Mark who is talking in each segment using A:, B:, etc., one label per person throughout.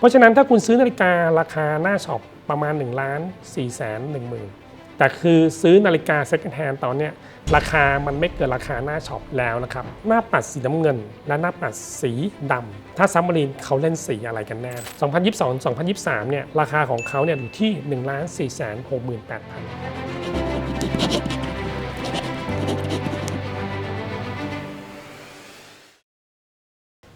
A: เพราะฉะนั้นถ้าคุณซื้อนาฬิการาคาหน้าช็อปประมาณ1ล้านสี่แสนหนึ่งหมื่นแต่คือซื้อนาฬิกาเซ็ก o n d hand ตอนเนี้ยราคามันไม่เกินราคาหน้าช็อปแล้วนะครับ หน้าปัดสีน้ำเงิน และหน้าปัดสีดำถ้าซัมมารีนเขาเล่นสีอะไรกันแน่ 2022 2023 เนี่ยราคาของเขาเนี่ยอยู่ที่1แปดพัน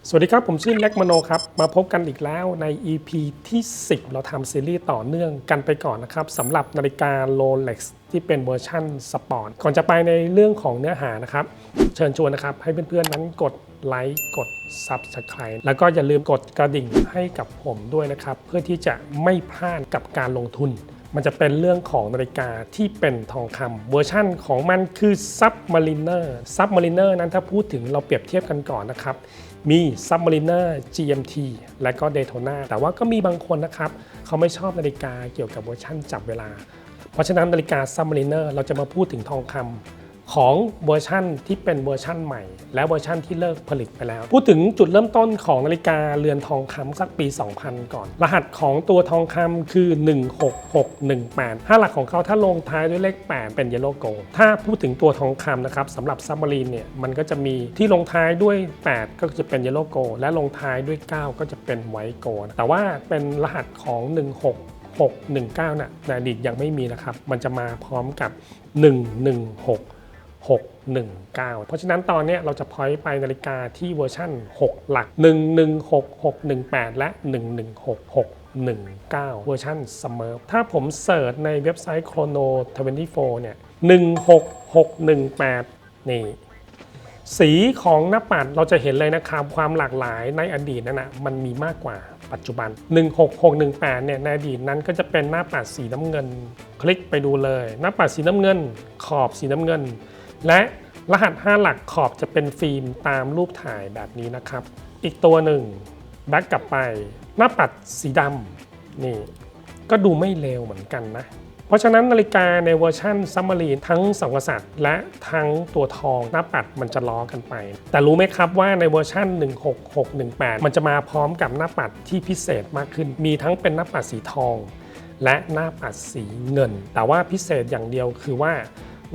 A: สวัสดีครับ ผมชื่อเล็กมโนครับ มาพบกันอีกแล้วใน EP ที่ 10 เราทำซีรีส์ต่อเนื่องกันไปก่อนนะครับสำหรับนาฬิกา Rolex ที่เป็นเวอร์ชั่นสปอร์ตก่อนจะไปในเรื่องของเนื้อหานะครับ เชิญชวนนะครับ ให้เพื่อนๆนั้นกดไลค์กด Subscribe แล้วก็อย่าลืมกดกระดิ่งให้กับผมด้วยนะครับ เพื่อที่จะไม่พลาดกับการลงทุน มันจะเป็นเรื่องของนาฬิกาที่เป็นทองคำเวอร์ชั่นของมันคือ Submariner Submariner นั้นถ้าพูดถึงเราเปรียบเทียบกันก่อนนะครับ มี Submariner GMT และก็ Daytona แต่ว่าก็มีบางคนนะครับ เขาไม่ชอบนาฬิกาเกี่ยวกับเวอร์ชั่นจับเวลา เพราะฉะนั้นนาฬิกา Submariner เราจะมาพูดถึงทองคำ ของเวอร์ชั่นที่เป็นเวอร์ชั่นใหม่ และเวอร์ชั่นที่เลิกผลิตไปแล้ว พูดถึงจุดเริ่มต้นของนาฬิกาเรือนทองคำสักปี 2000 ก่อน รหัสของตัวทองคำคือ 16618 5หลักของเขาถ้าลงท้ายด้วยเลข 8 เป็นเยลโลโกถ้าพูดถึงตัวทองคำนะครับสำหรับซับมารีนเนี่ยมันก็จะมีที่ลงท้ายด้วย 8 ก็จะเป็นเยลโลโกและลงท้ายด้วย 9 ก็จะเป็นไวโกแต่ว่าเป็นรหัสของ 16 619น่ะในอดีตยังไม่มีนะครับ มันจะมาพร้อมกับ 116 619 เพราะฉะนั้นตอนนี้เราจะพอยต์ไปนาฬิกาที่เวอร์ชั่น 6 หลัก 116618 และ 116619 เวอร์ชัน Smurf ถ้าผมเสิร์ชในเว็บไซต์ Chrono 24 เนี่ย 16618 นี่ สีของหน้าปัดเราจะเห็นเลยนะครับ ความหลากหลายในอดีตนั่นนะมันมีมากกว่าปัจจุบัน 16618 เนี่ยในอดีตนั้นก็จะเป็นหน้าปัดสีน้ำเงิน คลิกไปดูเลย หน้าปัดสีน้ำเงิน ขอบสีน้ำเงิน และรหัส 5 หลักขอบจะเป็นฟิล์มตามรูปถ่ายแบบนี้นะครับ อีกตัวหนึ่งแบ็กกลับไป หน้าปัดสีดำนี่ ก็ดูไม่เลวเหมือนกันนะ เพราะฉะนั้นนาฬิกาในเวอร์ชันซัมมารีนทั้งสองกษัตริย์ และทั้งตัวทองหน้าปัดมันจะล้อกันไป แต่รู้ไหมครับว่าในเวอร์ชัน16618 มันจะมาพร้อมกับหน้าปัดที่พิเศษมากขึ้น มีทั้งเป็นหน้าปัดสีทอง และหน้าปัดสีเงิน แต่ว่าพิเศษอย่างเดียวคือว่า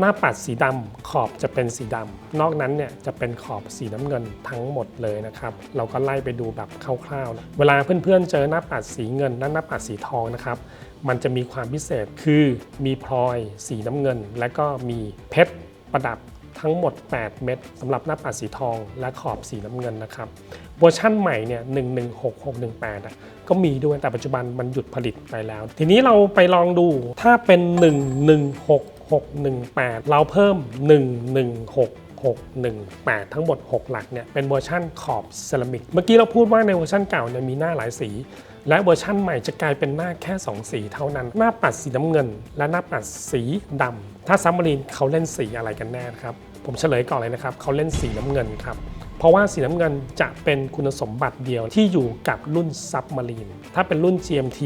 A: หน้าปัดสีดำขอบจะเป็นสีดำนอกนั้นเนี่ยจะเป็นขอบสีน้ำเงินทั้งหมดเลยนะครับเราก็ไล่ไปดูแบบคร่าวๆนะเวลาเพื่อนๆเจอหน้าปัดสีเงินและหน้าปัดสีทองนะครับมันจะมีความพิเศษคือมีพลอยสีน้ำเงิน และก็มีเพชรประดับทั้งหมด 8 เม็ดสำหรับหน้าปัดสีทองและขอบสีน้ำเงินนะครับเวอร์ชั่นใหม่เนี่ย116618อะก็มีด้วยแต่ปัจจุบันมันหยุดผลิตไปแล้ว ทีนี้เราไปลองดูถ้าเป็น 618 เราเพิ่ม 116618 ทั้งหมด 6 หลักเนี่ยเป็นเวอร์ชั่นขอบเซรามิก เมื่อกี้เราพูดว่าในเวอร์ชันเก่าเนี่ยมีหน้าหลายสี และเวอร์ชั่นใหม่จะกลายเป็นหน้าแค่ 2 สีเท่านั้น หน้าปัดสีน้ำเงิน และหน้าปัดสีดำถ้าซัมมารีนเขาเล่นสีอะไรกันแน่ครับ ผมเฉลยก่อนเลยนะครับเขาเล่นสีน้ำเงินครับเพราะว่าสีน้ำเงินจะเป็นคุณสมบัติเดียวที่อยู่กับรุ่นซับมารีน ถ้าเป็นรุ่น GMT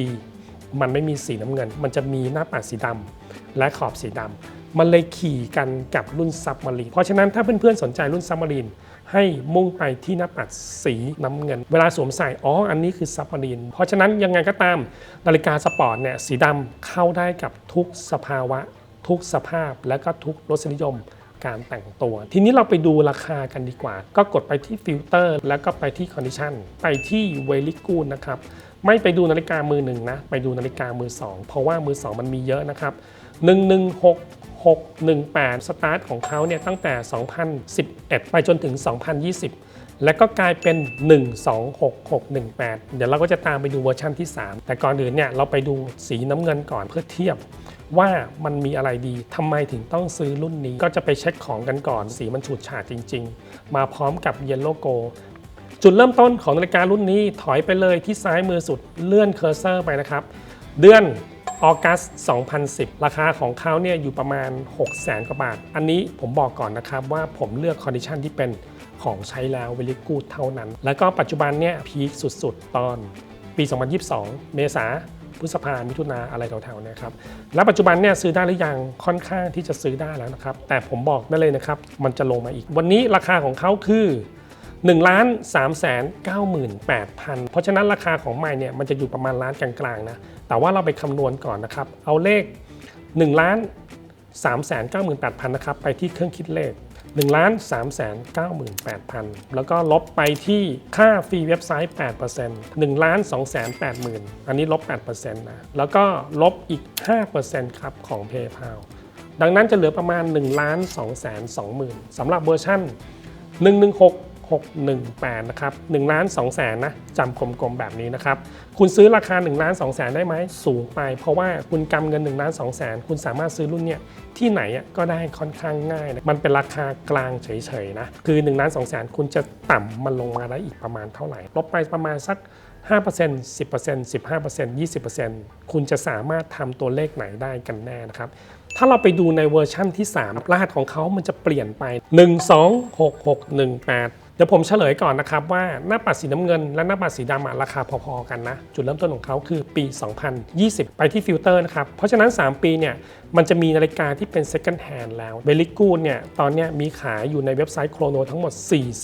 A: มันไม่มีสีน้ำเงิน มันจะมีหน้าปัดสีดำและขอบสีดำมันเลยขี่กันกับรุ่นซับมารีนเพราะฉะนั้นถ้าเพื่อนๆสนใจรุ่นซับมารีนให้มุ่งไปที่หน้าปัดสีน้ำเงิน เวลาสวมใส่อ๋ออันนี้คือซับมารีนเพราะฉะนั้นยังไงก็ตามนาฬิกาสปอร์ตเนี่ยสีดำเข้าได้กับทุกสภาวะ ทุกสภาพและก็ทุกรสนิยมการแต่งตัว ทีนี้เราไปดูราคากันดีกว่า ก็กดไปที่ฟิลเตอร์แล้วก็ไปที่คอนดิชันไปที่เวลิกูนนะครับ ไม่ไปดูนาฬิกามือหนึ่งนะ ไปดูนาฬิกามือ 2 เพราะว่ามือ 2 มันมีเยอะนะครับ 116618 สตาร์ทของเขาเนี่ยตั้งแต่ 2011 ไปจนถึง 2020 และก็กลายเป็น 126618 เดี๋ยวเราก็จะตามไปดูเวอร์ชั่นที่ 3 แต่ก่อนอื่นเนี่ยเราไปดูสีน้ำเงินก่อนเพื่อเทียบว่ามันมีอะไรดีทำไมถึงต้องซื้อรุ่นนี้ ก็จะไปเช็คของกันก่อน สีมันฉูดฉาดจริง ๆ มาพร้อมกับเยลโลโก จุดเริ่มต้นของนาฬิการุ่นนี้ถอยไปเลยที่ซ้ายมือสุดเลื่อนเคอร์เซอร์ไปนะครับ เดือนออกัส 2010 ราคาของเขาเนี่ยอยู่ประมาณ 6 0แสนกว่าบาท อันนี้ผมบอกก่อนนะครับว่าผมเลือกคอนดิชันที่เป็นของใช้แล้วเวลิกูดเท่านั้น แล้วก็ปัจจุบันเนี่ยพีคสุดๆ ตอนปี 2022 เมษาพฤษภามิถุนาอะไรแถวๆนะครับ แล้วปัจจุบันเนี่ยซื้อได้หรือยังค่อนข้างที่จะซื้อได้แล้วนะครับ แต่ผมบอกได้เลยนะครับ มันจะลงมาอีก วันนี้ราคาของเขาคือ 1ล้าน3แสน98,000 เพราะฉะนั้นราคาของใหม่เนี่ยมันจะอยู่ประมาณล้านกลางๆนะ แต่ว่าเราไปคำนวณก่อนนะครับ เอาเลข1ล้าน3แสน98,000นะครับไปที่เครื่องคิดเลข1ล้าน3แสน98,000 แล้วก็ลบไปที่ค่าฟรีเว็บไซต์ 8% 1ล้าน2แสน80,000 อันนี้ลบ 8%นะ แล้วก็ลบอีก 5%ครับของ PayPal ดังนั้นจะเหลือประมาณ1ล้าน2แสน20,000สำหรับเวอร์ชัน 618นะครับ1ล้าน2แสนนะจำกลมๆแบบนี้นะครับ คุณซื้อราคา1ล้าน2แสนได้ไหมสูงไป เพราะว่าคุณกำเงิน1ล้าน2แสนคุณสามารถซื้อรุ่นเนี้ยที่ไหนอะก็ได้ค่อนข้างง่ายนะมันเป็นราคากลางเฉยๆนะคือ1ล้าน2แสนคุณจะต่ำมันลงมาได้อีกประมาณเท่าไหร่ ลบไปประมาณสัก5% 10% 15% 20%คุณจะสามารถทำตัวเลขไหนได้กันแน่นะครับ ถ้าเราไปดูในเวอร์ชั่นที่ 3 รหัสของเขามันจะเปลี่ยนไป 126618 เดี๋ยวผมเฉลยก่อนนะครับว่าหน้าปัดสีน้ำเงิน และหน้าปัดสีดำราคาพอๆกันนะ จุดเริ่มต้นของเขาคือปี 2020 ไปที่ฟิลเตอร์นะครับ เพราะฉะนั้น 3 ปีเนี่ยมันจะมีนาฬิกาที่เป็น second hand แล้วเบลิกูดเนี่ยตอนนี้มีขายอยู่ในเว็บไซต์โครโนทั้งหมด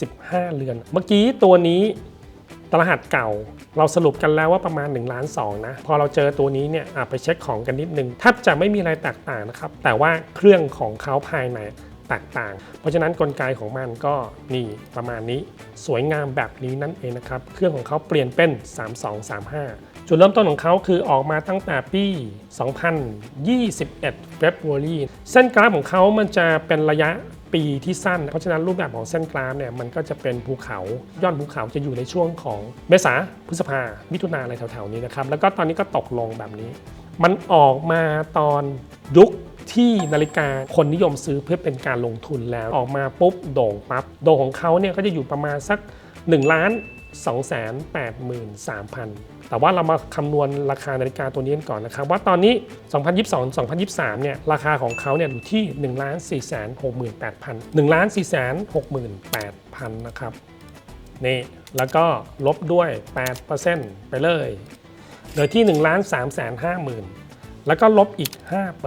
A: 45 เรือน เมื่อกี้ตัวนี้ตรหัสเก่า เราสรุปกันแล้วว่าประมาณ1ล้าน2นะพอเราเจอตัวนี้เนี่ยไปเช็คของกันนิดนึงแทบจะไม่มีอะไรแตกต่างนะครับแต่ว่าเครื่องของเขาภายใน แตกต่าง เพราะฉะนั้นกลไกของมันก็นี่ประมาณนี้สวยงามแบบนี้นั่นเองนะครับ เครื่องของเขาเปลี่ยนเป็น 3235 จุดเริ่มต้นของเขาคือออกมาตั้งแต่ปี 2021 February เส้นกราฟของเขามันจะเป็นระยะปีที่สั้น เพราะฉะนั้นรูปแบบของเส้นกราฟเนี่ยมันก็จะเป็นภูเขา ยอดภูเขาจะอยู่ในช่วงของเมษาพฤษภามิถุนาอะไรแถวๆนี้นะครับ แล้วก็ตอนนี้ก็ตกลงแบบนี้ มันออกมาตอนยุค ที่นาฬิกาคนนิยมซื้อเพื่อเป็นการลงทุนแล้วออกมาปุ๊บโด่งปั๊บโด่งของเขาเนี่ยก็จะอยู่ประมาณสัก1ล้าน283,000 แต่ว่าเรามาคำนวณราคานาฬิกาตัวนี้กันก่อนนะครับ ว่าตอนนี้ 2022-2023 เนี่ยราคาของเขาเนี่ยอยู่ที่1ล้าน468,000 1ล้าน468,000 นะครับนี่แล้วก็ลบด้วย 8%ไปเลยเหลือที่1ล้าน350,000 แล้วก็ลบอีก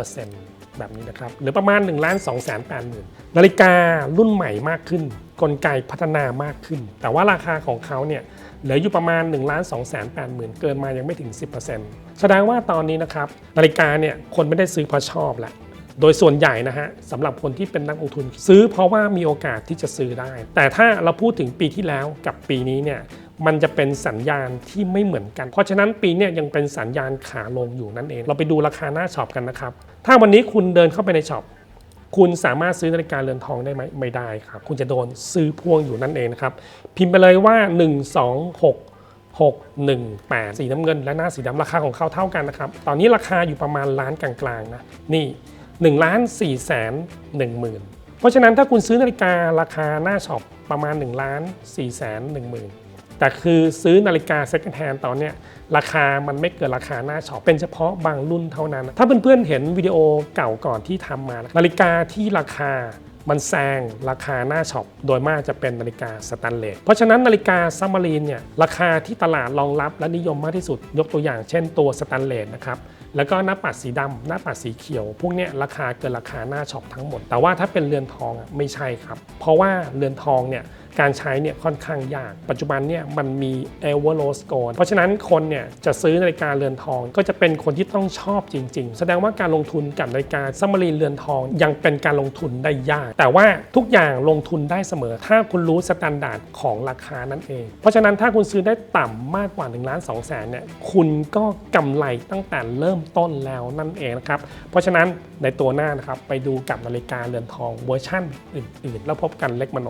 A: 5% แบบนี้นะครับเหลือประมาณ1ล้าน280,000นาฬิการุ่นใหม่มากขึ้น กลไกพัฒนามากขึ้น แต่ว่าราคาของเขาเนี่ยเหลืออยู่ประมาณ1ล้าน2 8 0 0 0 0เกินมายังไม่ถึง 10%แสดงว่าตอนนี้นะครับนาฬิกาเนี่ยคนไม่ได้ซื้อเพราะชอบแหละโดยส่วนใหญ่นะฮะสำหรับคนที่เป็นนักลงทุน ซื้อเพราะว่ามีโอกาสที่จะซื้อได้ แต่ถ้าเราพูดถึงปีที่แล้วกับปีนี้เนี่ย มันจะเป็นสัญญาณที่ไม่เหมือนกัน เพราะฉะนั้นปีนี้ยังเป็นสัญญาณขาลงอยู่นั่นเอง เราไปดูราคาหน้าช็อปกันนะครับ ถ้าวันนี้คุณเดินเข้าไปในช็อปคุณสามารถซื้อนาฬิกาเรือนทองได้ไหมไม่ได้ครับ คุณจะโดนซื้อพ่วงอยู่นั่นเองนะครับ พิมพ์ไปเลยว่า 1 2 6 6 1 8 สีน้ำเงิน และหน้าสีดำราคาของเขาเท่ากันนะครับ ตอนนี้ราคาอยู่ประมาณล้านกลางๆนะ นี่1ล้าน4แสน1หมื่นเพราะฉะนั้นถ้าคุณซื้อนาฬิการาคาหน้าช็อปประมาณ1ล้าน4แสน1หมื่น แต่คือซื้อนาฬิกา second hand ตอนเนี้ยราคามันไม่เกินราคาหน้าช็อปเป็นเฉพาะบางรุ่นเท่านั้น ถ้าเพื่อนๆเห็นวิดีโอเก่าก่อนที่ทำมา นาฬิกาที่ราคามันแซงราคาหน้าช็อปโดยมากจะเป็นนาฬิกาสแตนเลสเพราะฉะนั้นนาฬิกาซัมมารีนเนี่ยราคาที่ตลาดรองรับและนิยมมากที่สุดยกตัวอย่างเช่นตัวสแตนเลสนะครับแล้วก็หน้าปัดสีดำหน้าปัดสีเขียว พวกนี้ราคาเกินราคาหน้าช็อปทั้งหมด แต่ว่าถ้าเป็นเรือนทองไม่ใช่ครับ เพราะว่าเรือนทองเนี่ย การใช้เนี่ยค่อนข้างยาก ปัจจุบันเนี่ยมันมีเอเวอร์โลสโกนเพราะฉะนั้นคนเนี่ยจะซื้อนาฬิกาเรือนทอง ก็จะเป็นคนที่ต้องชอบจริง ๆ แสดงว่าการลงทุนกับนาฬิกาซัมมารีเรือนทอง ยังเป็นการลงทุนได้ยาก แต่ว่าทุกอย่างลงทุนได้เสมอ ถ้าคุณรู้สแตนดาร์ดของราคานั่นเอง เพราะฉะนั้นถ้าคุณซื้อได้ต่ำมากกว่า1ล้าน2แสนเนี่ยคุณก็กำไรตั้งแต่เริ่มต้นแล้วนั่นเองนะครับเพราะฉะนั้นในตัวหน้านะครับไปดูกับนาฬิกาเรือนทองเวอร์ชั่นอื่น ๆ แล้วพบกันเล็กมโน